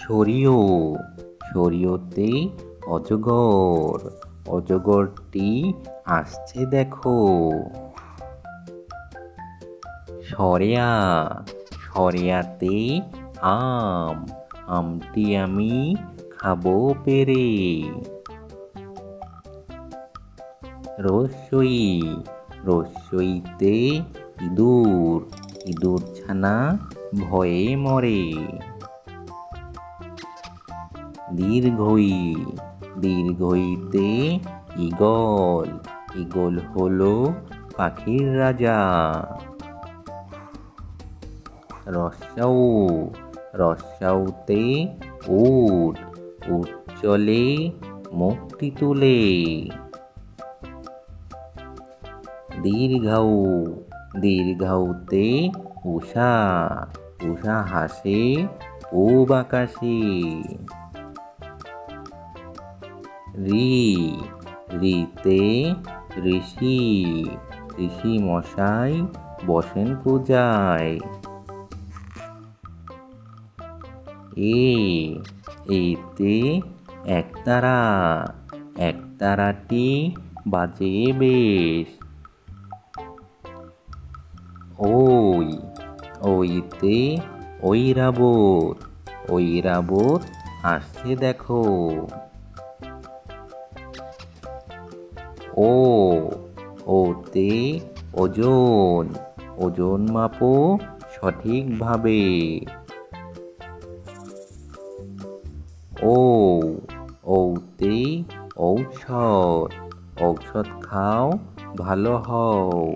সরিয় সরিয়তে অজগর, অজগরটি আসছে দেখো। সরেয়া, সরেয়াতে আম, আমটি আমি খাব পেরে। রসই, রসইতে ইঁদুর ইঁদুর ছানা ভয়ে মরে। দীর্ঘই, দীর্ঘইতে ইগল ইগল হলো পাখির রাজা। রসাউ রসাউতে উট উট চলে মুক্তি তুলে। দীর্ঘাউ দীর্ঘাউতে উষা উষা হাসে পূব আকাশে রি, রিতে ঋষি ঋষি মশাই বসেন পূজায়। এ, এতে একতারা, একতারাটি বাজে বেশ। ওই, ওইতে ঐরাবত ঐরাবত আসছে দেখো। ও ওতে ওজন ওজন মাপো সঠিকভাবে। ও ওতে ঔষধ ঔষধ খাও ভালো হও।